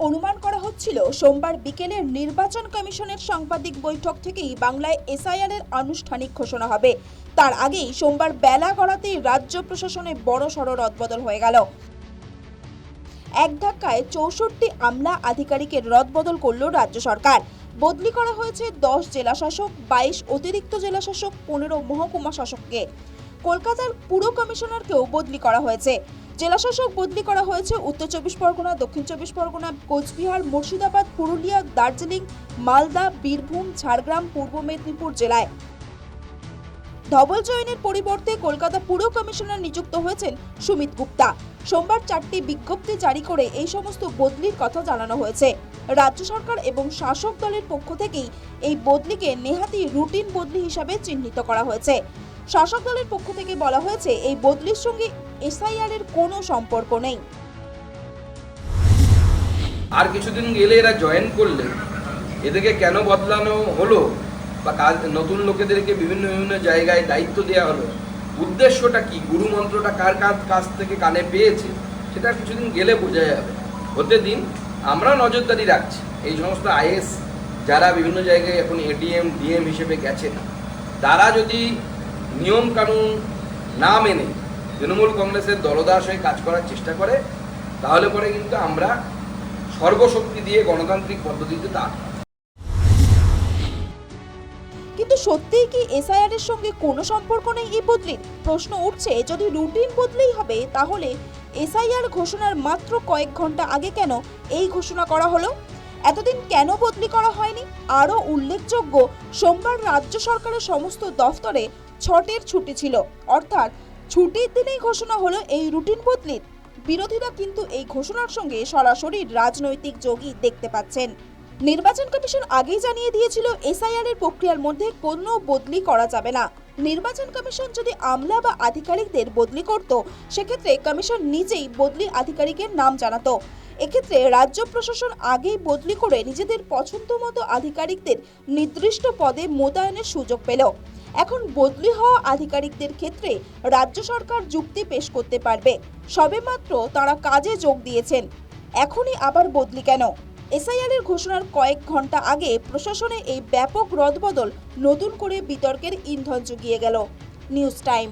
অনুমান করা হচ্ছিল, সোমবার বিকেলে নির্বাচন কমিশনের সাংবাদিক বৈঠক থেকেই বাংলায় এসআইআর এর আনুষ্ঠানিক ঘোষণা হবে। তার আগেই সোমবার বেলা গড়াতেই রাজ্য প্রশাসনে বড় সড় রদবদল হয়ে গেল। এক ধাক্কায় চৌষট্টি আমলা আধিকারিকের রদবদল করল রাজ্য সরকার। বদলি করা হয়েছে দশ জেলা শাসক বাইশ অতিরিক্ত জেলাশাসক, পনেরো মহকুমা শাসককে। কলকাতার পুর কমিশনারকেও বদলি করা হয়েছে। জেলাশাসক বদলি করা হয়েছে উত্তর চব্বিশ পরগনা, দক্ষিণ চব্বিশ পরগনা, কোচবিহার, মুর্শিদাবাদ, পুরুলিয়া, দার্জিলিং, মালদা, বীরভূম, ঝাড়গ্রাম, পূর্ব মেদিনীপুর জেলায়। ধবল জৈনের পরিবর্তে কলকাতা পুর কমিশনার নিযুক্ত হয়েছেন সুমিত গুপ্তা। সোমবার চারটি বিজ্ঞপ্তি জারি করে এই সমস্ত বদলির কথা জানানো হয়েছে। রাজ্য সরকার এবং শাসক দলের পক্ষ থেকেই এই বদলিকে নেহাতি রুটিন বদলি হিসাবে চিহ্নিত করা হয়েছে। শাসক দলের পক্ষ থেকে বলা হয়েছে, এই বদলির সঙ্গে এসআইআর এর কোনো সম্পর্ক নেই। আর কিছুদিন গেলে এরা জয়েন করলে, এদেরকে কেন বদলানো হলো বা কাজ, নতুন লোকেদেরকে বিভিন্ন বিভিন্ন জায়গায় দায়িত্ব দেওয়া হলো, উদ্দেশ্যটা কি, গুরু মন্ত্রটা কার কার কাছ থেকে কানে পেয়েছে, সেটা কিছুদিন গেলে বোঝা যাবে। হতে দিন, আমরা নজরদারি রাখছি, এই সমস্ত আইএস যারা বিভিন্ন জায়গায় এখন এডিএম ডিএম হিসেবে গেছেন তারা যদি নিয়ম কানুন না মেনে তৃণমূল কংগ্রেসের দলদাস হয়ে কাজ করার চেষ্টা করে, তাহলে পরে কিন্তু আমরা সর্বশক্তি দিয়ে গণতান্ত্রিক পদ্ধতিতে তা কিন্তু সত্যিই কি এসআইআর এর সঙ্গে কোনো সম্পর্ক নেই এই বদলির? প্রশ্ন উঠছে, যদি রুটিন বদলেই হবে, তাহলে এসআইআর ঘোষণার মাত্র কয়েক ঘণ্টা আগে কেন এই ঘোষণা করা হলো? এতদিন কেন বদলি করা হয়নি? আরও উল্লেখযোগ্য, সোমবার রাজ্য সরকারের সমস্ত দফতরে ছটের ছুটি ছিল। অর্থাৎ ছুটির দিনেই ঘোষণা হলো এই রুটিন বদলির। বিরোধীরা কিন্তু এই ঘোষণার সঙ্গে সরাসরি রাজনৈতিক যোগই দেখতে পাচ্ছেন। নির্বাচন কমিশন আগেই জানিয়ে দিয়েছিল, এসআইআর এর প্রক্রিয়ার মধ্যে কোনো বদলি করা যাবে না। নির্বাচন কমিশন যদি আমলা বা আধিকারিকদের বদলি করত, সেক্ষেত্রে কমিশন নিজেই বদলি আধিকারিকের নাম জানাতো। এক্ষেত্রে রাজ্য প্রশাসন আগেই বদলি করে নিজেদের পছন্দ মতো আধিকারিকদের নির্দিষ্ট পদে মোতায়েনের সুযোগ পেল। এখন বদলি হওয়া আধিকারিকদের ক্ষেত্রে রাজ্য সরকার যুক্তি পেশ করতে পারবে। সবেমাত্র তারা কাজে যোগ দিয়েছেন। এখনই আবার বদলি কেন? এসআইআর এর ঘোষণার কয়েক ঘণ্টা আগে প্রশাসনে এই ব্যাপক রদবদল নতুন করে বিতর্কের ইন্ধন জুগিয়ে গেল। News time.